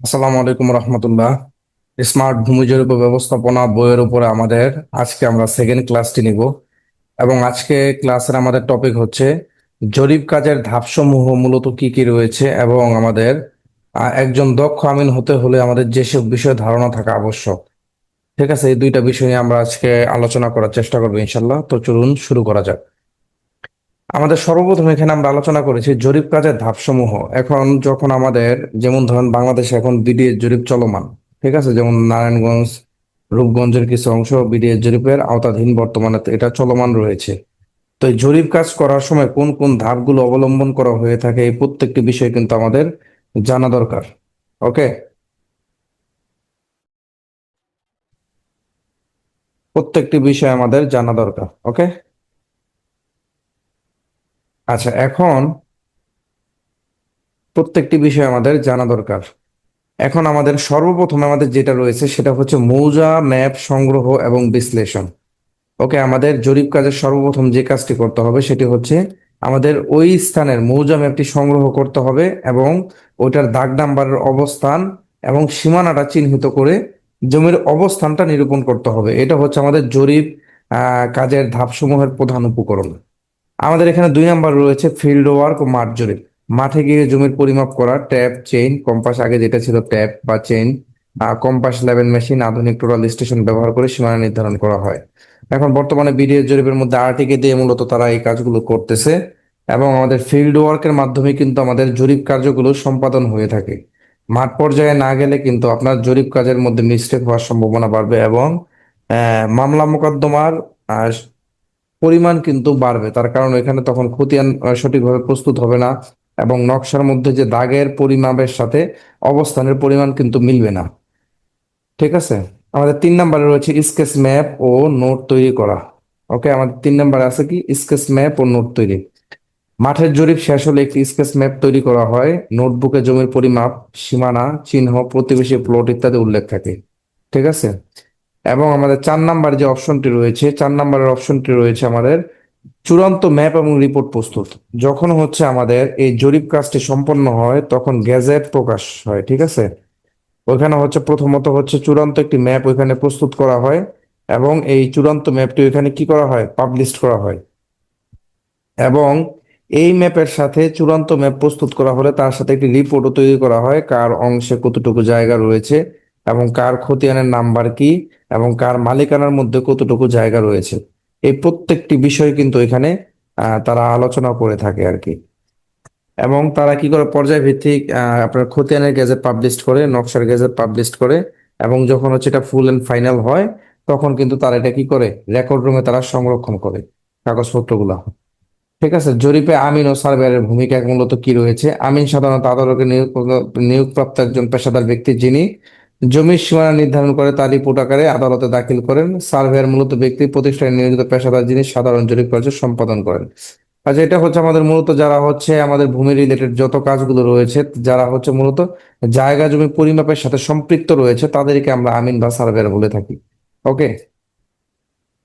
আসসালামু আলাইকুম রহমতুল্লাহ। স্মার্ট ভূমি জরিপ ব্যবস্থাপনা বইয়ের উপরে আমাদের আজকে আমরা সেকেন্ড ক্লাসটি নিব। এবং আজকে ক্লাসের আমাদের টপিক হচ্ছে, জরিপ কাজের ধাপসমূহ মূলত কি কি রয়েছে এবং আমাদের একজন দক্ষ আমিন হতে হলে আমাদের যেসব বিষয়ে ধারণা থাকা আবশ্যক। ঠিক আছে? এই দুইটা বিষয় নিয়ে আমরা আজকে আলোচনা করার চেষ্টা করব ইনশাল্লাহ তো চলুন শুরু করা যাক। আমাদের সর্বপ্রথম এখানে আমরা আলোচনা করেছি জরিপ কাজের ধাপসমূহ। এখন যখন আমাদের, যেমন ধরেন বাংলাদেশে এখন বিডিএ জরিপ চলমান, ঠিক আছে? যেমন নারায়ণগঞ্জ, রূপগঞ্জের কিছু অংশ বিডিএ জরিপের আওতাধীন বর্তমানে এটা চলমান রয়েছে। তো এই জরিপ কাজ করার সময় কোন কোন ধাপগুলো অবলম্বন করা হয়ে থাকে এই প্রত্যেকটি বিষয় কিন্তু আমাদের জানা দরকার। ওকে? প্রত্যেকটি বিষয় আমাদের জানা দরকার, ওকে? আচ্ছা এখন প্রত্যেকটি বিষয় আমাদের জানা দরকার। এখন আমাদের সর্বপ্রথম আমাদের যেটা রয়েছে সেটা হচ্ছে মৌজা, ম্যাপ, সংগ্রহ এবং বিশ্লেষণ। ওকে, আমাদের জরিপ কাজের সর্বপ্রথম যে কাজটি করতে হবে সেটি হচ্ছে আমাদের ওই স্থানের মৌজা ম্যাপটি সংগ্রহ করতে হবে এবং ওইটার দাগ নাম্বারের অবস্থান এবং সীমানাটা চিহ্নিত করে জমির অবস্থানটা নিরূপণ করতে হবে। এটা হচ্ছে আমাদের জরিপ কাজের ধাপসমূহের প্রধান উপকরণ। আমাদের এখানে দুই নাম্বার রয়েছে ফিল্ড ওয়ার্ক ও মাঠ জরিপ মাঠে গিয়ে জমির পরিমাপ করা, ট্যাপ চেইন কম্পাস আগে যেটা ছিল ট্যাপ বা চেইন কম্পাস লেভেল মেশিন আধুনিক টোটাল স্টেশন ব্যবহার করে সীমানা নির্ধারণ করা হয়। এখন বর্তমানে বিডিএ জরিপের মধ্যে আরটিকে দিয়ে মূলত তারা এই কাজগুলো করতেছে এবং আমাদের ফিল্ড ওয়ার্কের মাধ্যমে কিন্তু আমাদের জরিপ কার্যগুলো সম্পাদন হয়ে থাকে। মাঠ পর্যায়ে না গেলে কিন্তু আপনার জরিপ কাজের মধ্যে মিস্টেক হওয়ার সম্ভাবনা বাড়বে এবং মামলা মোকদ্দমার পরিমাণ কিন্তু বাড়বে। তার কারণ এখানে তখন খতিয়ান সঠিকভাবে প্রস্তুত হবে না এবং নকশার মধ্যে যে দাগের পরিমাপের সাথে অবস্থানের পরিমাণ কিন্তু মিলবে না। ঠিক আছে? আমাদের তিন নম্বরে রয়েছে স্কেচ ম্যাপ ও নোট তৈরি করা। ওকে, আমাদের তিন নম্বরে আছে কি? স্কেচ ম্যাপ ও নোট তৈরি। মাঠের জরিপ শেষ হলে একটি স্কেচ ম্যাপ তৈরি করা হয়। নোটবুকে জমির পরিমাপ, সীমানা, চিহ্ন, প্রতিবেশী প্লট ইত্যাদি উল্লেখ থাকে। ঠিক আছে? এবং আমাদের চার নাম্বার যে অপশনটি রয়েছে, চার নাম্বারের অপশনটি রয়েছে আমাদের চূড়ান্ত ম্যাপ এবং রিপোর্ট প্রস্তুত। যখন হচ্ছে আমাদের এই জরিপ কাজটি সম্পন্ন হয়, তখন গ্যাজেট প্রকাশ হয়, ঠিক আছে? ওইখানে হচ্ছে প্রথমত হচ্ছে চূড়ান্ত একটি ম্যাপ ওইখানে প্রস্তুত করা হয় এবং এই চূড়ান্ত ম্যাপটি ওইখানে কি করা হয়? পাবলিশ করা হয়। এবং এই ম্যাপের সাথে চূড়ান্ত ম্যাপ প্রস্তুত করা হলে তার সাথে একটি রিপোর্টও তৈরি করা হয়, কার অংশে কতটুকু জায়গা রয়েছে এবং কার খতিয়ানের নাম্বার কি এবং কার মালিকানার মধ্যে কতটুকু জায়গা রয়েছে? এই প্রত্যেকটি বিষয় কিন্তু এখানে তারা আলোচনা করে থাকে আর কি। এবং তারা কি করে পর্যায়ভিত্তিক আহ, আপনার খতিয়ানের গেজেট পাবলিশ করে নকশার গেজেট পাবলিশ করে এবং যখন হচ্ছে এটা ফুল এন্ড ফাইনাল হয় তখন কিন্তু তারা এটা কি করে? রেকর্ড রুমে তারা সংরক্ষণ করে কাগজপত্রগুলা। ঠিক আছে? জরিপে আমিন ও সার্ভেয়ারের ভূমিকা মূলত কি রয়েছে? আমিন সাধারণত আদালতে নিয়োগ নিয়োগপ্রাপ্ত একজন পেশাদার ব্যক্তি যিনি জমির সীমানা নির্ধারণ করে তার রিপোর্ট আকারে আদালতে দাখিল করেন। সার্ভেয়ার মূলত ব্যক্তি, প্রতিষ্ঠানে নিয়োজিত পেশাদার যিনি সাধারণ জরিপ কার্য সম্পাদন করেন। আচ্ছা এটা হচ্ছে আমাদের মূলত যারা হচ্ছে আমাদের ভূমি রিলেটেড যত কাজগুলো রয়েছে, যারা হচ্ছে মূলত জায়গা জমি পরিমাপের সাথে সম্পৃক্ত রয়েছে, তাদেরকে আমরা আমিন বা সার্ভেয়ার বলে থাকি। ওকে?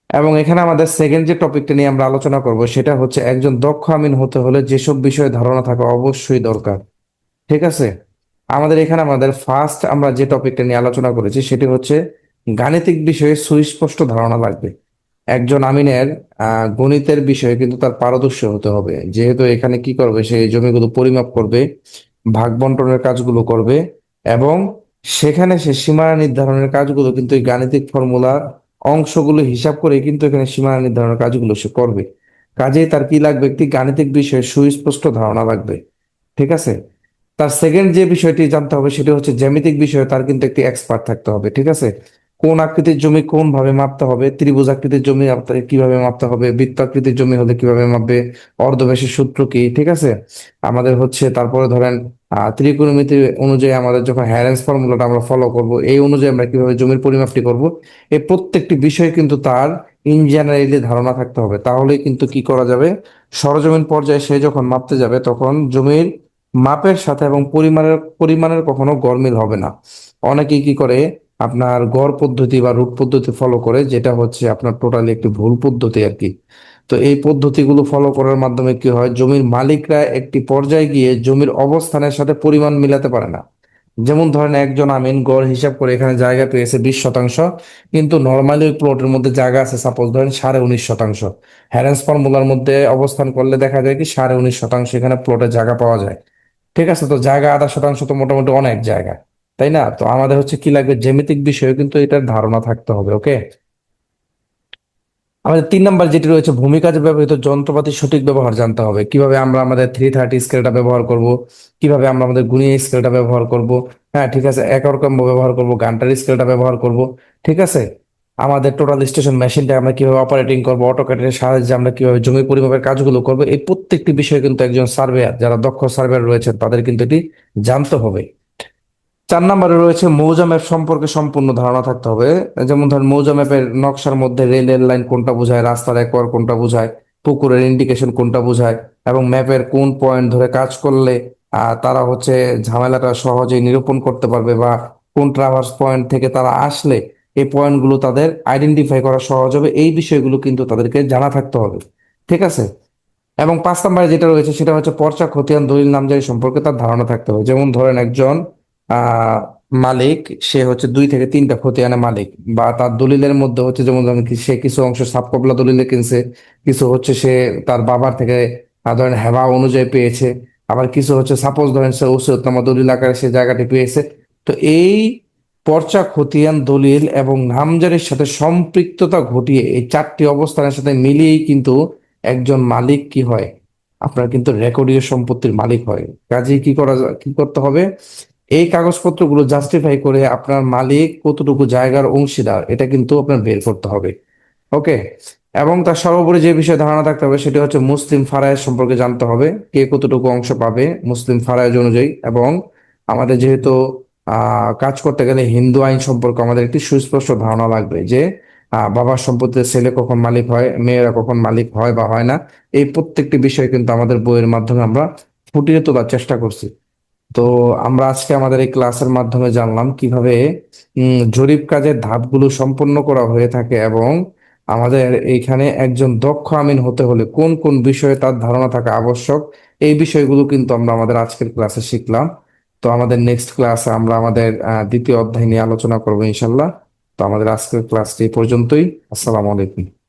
এবং এখানে আমাদের সেকেন্ড যে টপিকটা নিয়ে আমরা আলোচনা করব, সেটা হচ্ছে একজন দক্ষ আমিন হতে হলে যেসব বিষয়ে ধারণা থাকা অবশ্যই দরকার। ঠিক আছে? আমাদের এখানে আমাদের ফার্স্ট আমরা যে টপিকটা নিয়ে আলোচনা করেছি, সেটি হচ্ছে গাণিতিক বিষয়ে সুস্পষ্ট ধারণা লাগবে। একজন আমিনের গণিতের বিষয়ে কিন্তু তার পারদর্শী হতে হবে। যেহেতু এখানে কি করবে, সে জমিগুলো পরিমাপ করবে, ভাগ বন্টনের কাজগুলো করবে, এবং সেখানে সে সীমানা নির্ধারণের কাজগুলো কিন্তু এই গাণিতিক ফর্মুলা অংশগুলো হিসাব করে কিন্তু এখানে সীমানা নির্ধারণের কাজগুলো সে করবে। কাজেই তার কি লাগবে? একটি গাণিতিক বিষয়ে সুস্পষ্ট ধারণা লাগবে। ঠিক আছে? তার সেকেন্ড যে বিষয়টি জানতে হবে সেটি হচ্ছে জ্যামিতিক বিষয়ে তার কিন্তু একটি এক্সপার্ট থাকতে হবে, ঠিক আছে? কোন আকৃতির জমি কোন ভাবে মাপতে হবে? ত্রিভুজ আকৃতির জমি কীভাবে মাপতে হবে? বৃত্ত আকৃতির জমি হলে কীভাবে মাপবে? অর্ধব্যাসের সূত্র কি? ঠিক আছে? আমাদের হচ্ছে তারপরে ধরেন ত্রিকোণমিতি অনুযায়ী আমাদের যখন হ্যারেন্স ফর্মুলাটা আমরা ফলো করব, এই অনুযায়ী আমরা কীভাবে জমির পরিমাপটি করব? এই প্রত্যেকটি বিষয় কিন্তু তার ইন জেনারেলি ধারণা থাকতে হবে। তাহলেই কিন্তু কি করা যাবে? সরজমিন পর্যায়ে সে যখন মাপতে যাবে, তখন জমির মাপের সাথে এবং পরিমাণের পরিমাণের কখনো গরমিল হবে না। অনেকেই কি করে, আপনার গড় পদ্ধতি বা রুট পদ্ধতি ফলো করে, যেটা হচ্ছে আপনার টোটালি একটি ভুল পদ্ধতি আর কি। তো এই পদ্ধতিগুলো ফলো করার মাধ্যমে কি হয়, জমির মালিকরা একটি পর্যায়ে গিয়ে জমির অবস্থানের সাথে পরিমাণ মিলাতে পারে না। যেমন ধরেন একজন আমিন গড় হিসাব করে এখানে জায়গা পেয়েছে বিশ শতাংশ, কিন্তু নর্মালি ওই প্লটের মধ্যে জায়গা আছে সাপোজ ধরেন সাড়ে উনিশ শতাংশ। হ্যারেন্স ফর্মুলার মধ্যে অবস্থান করলে দেখা যায় কি সাড়ে উনিশ শতাংশ এখানে প্লটের জায়গা পাওয়া যায়। ঠিক আছে, তো জায়গা আধা শতাংশ তো মোটামুটি অনেক জায়গা, তাই না? তো আমাদের হচ্ছে কি লাগবে? জ্যামিতিক বিষয়ে কিন্তু এটার ধারণা থাকতে হবে, ওকে? আমাদের তিন নাম্বার যেটি রয়েছে ভূমি কাজে ব্যবহৃত যন্ত্রপাতির সঠিক ব্যবহার জানতে হবে। কীভাবে আমরা আমাদের থ্রি থার্টি স্কেলটা ব্যবহার করব? কীভাবে আমরা আমাদের গুণী স্কেলটা ব্যবহার করব? হ্যাঁ ঠিক আছে একরকম ব্যবহার করব, গান্টার স্কেলটা ব্যবহার করব, ঠিক আছে? আমাদের টোটাল স্টেশন মেশিনটা আমরা কীভাবে অপারেটিং করব অটোক্যাডের সাহায্যে আমরা কীভাবে জমি পরিমাপের কাজগুলো করব, এই প্রত্যেকটি বিষয়ে কিন্তু একজন সার্ভেয়ার যারা দক্ষ সার্ভেয়ার রয়েছেন, তাদের কিন্তু এটি জানতে হবে। চার নম্বরে রয়েছে মৌজা ম্যাপ সম্পর্কে সম্পূর্ণ ধারণা থাকতে হবে। যেমন ধরেন, মৌজা ম্যাপের নকশার মধ্যে রেলের লাইন কোনটা বোঝায়, রাস্তার একোয়ার কোনটা বোঝায়, পুকুরের ইন্ডিকেশন কোনটা বোঝায়, এবং ম্যাপের কোন পয়েন্ট ধরে কাজ করলে তারা হচ্ছে ঝামেলাটা সহজেই নিরূপণ করতে পারবে বা কোন ট্রাভার্স পয়েন্ট থেকে তারা আসলে এই পয়েন্টগুলো তাদের আইডেন্টিফাই করা সহজ হবে। এই বিষয়গুলো কিন্তু তাদেরকে জানা থাকতে হবে। ঠিক আছে? এবং পাঁচ নম্বরে যেটা রয়েছে সেটা হচ্ছে পর্চা খতিয়ান দলিল নামজারি সম্পর্কে তার ধারণা থাকতে হবে। যেমন ধরেন একজন মালিক, সে হচ্ছে দুই থেকে তিনটা খতিয়ানের মালিক বা তার দলিলের মধ্যে হচ্ছে যেমন ধরেন সে কিছু অংশ সাবকবলা দলিলে কিনছে, কিছু হচ্ছে সে তার বাবার থেকে ধরেন হেবা অনুযায়ী পেয়েছে, আবার কিছু হচ্ছে সাপোজ ধরেন সে ওসিয়তনামা দলিল আকারে সে জায়গাটি পেয়েছে। তো এই পর্চা খতিয়ান, দলিল এবং নামজারির সাথে সম্পৃক্ততা ঘটিয়ে এই চারটি অবস্থানের সাথে মিলিয়েই কিন্তু একজন মালিক কি হয়? আপনার কিন্তু রেকর্ডীয় সম্পত্তির মালিক হয়। কাজেই কি করা কি করতে হবে? এই কাগজপত্রগুলো জাস্টিফাই করে আপনার মালিক কতটুকু জায়গার অংশীদার, এটা কিন্তু আপনার বের করতে হবে। ওকে এবং তার সর্বোপরি যে বিষয়ে ধারণা থাকতে হবে সেটা হচ্ছে মুসলিম ফারায়েজ সম্পর্কে জানতে হবে। কে কতটুকু অংশ পাবে মুসলিম ফারায়েজ অনুযায়ী এবং আমাদের যেহেতু কাজ করতে গেলে হিন্দু আইন সম্পর্কে আমাদের একটি সুস্পষ্ট ধারণা লাগবে যে বাবার সম্পত্তিতে ছেলে কখন মালিক হয়, মেয়েরা কখন মালিক হয় বা হয় না, এই প্রত্যেকটি বিষয় কিন্তু আমাদের বইয়ের মাধ্যমে আমরা ফুটিয়ে তোলার চেষ্টা করছি। তো আমরা আজকে আমাদের এই ক্লাসের মাধ্যমে জানলাম কীভাবে জরিপ কাজের ধাপগুলো সম্পন্ন করা হয়ে থাকে এবং আমাদের এইখানে একজন দক্ষ আমিন হতে হলে কোন কোন বিষয়ে তার ধারণা থাকা আবশ্যক, এই বিষয়গুলো কিন্তু আমরা আমাদের আজকের ক্লাসে শিখলাম। তো আমাদের নেক্সট ক্লাসে আমরা আমাদের দ্বিতীয় অধ্যায় নিয়ে আলোচনা করব ইনশাল্লাহ। তো আমাদের আজকের ক্লাসটি পর্যন্তই। আসসালামু আলাইকুম।